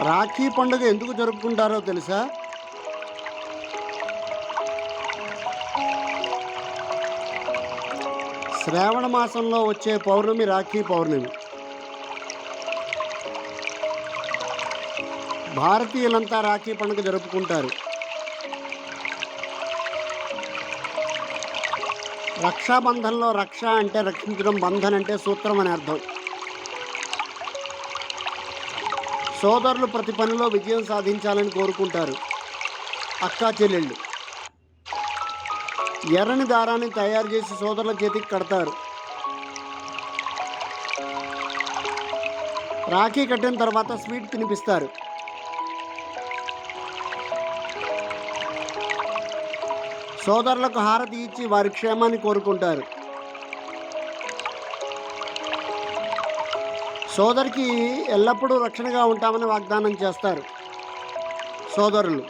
రాఖీ పండుగ ఎందుకు జరుపుకుంటారో తెలుసా? శ్రావణ మాసంలో వచ్చే పౌర్ణమి రాఖీ పౌర్ణమి. భారతీయులంతా రాఖీ పండుగ జరుపుకుంటారు. రక్షాబంధంలో రక్ష అంటే రక్షించడం బంధన్ అంటే సూత్రం అని అర్థం. సోదరులు ప్రతి పనిలో విజయం సాధించాలని కోరుకుంటారు. అక్కా చెల్లెళ్ళు. ఎర్రని దారాన్ని తయారు చేసి సోదరుల చేతికి కడతారు. రాఖీ కట్టిన తర్వాత స్వీట్ తినిపిస్తారు. సోదరులకు హారతి ఇచ్చి వారి క్షేమాన్ని కోరుకుంటారు. సోదరికి ఎల్లప్పుడూ రక్షణగా ఉంటామని వాగ్దానం చేస్తారు సోదరులు.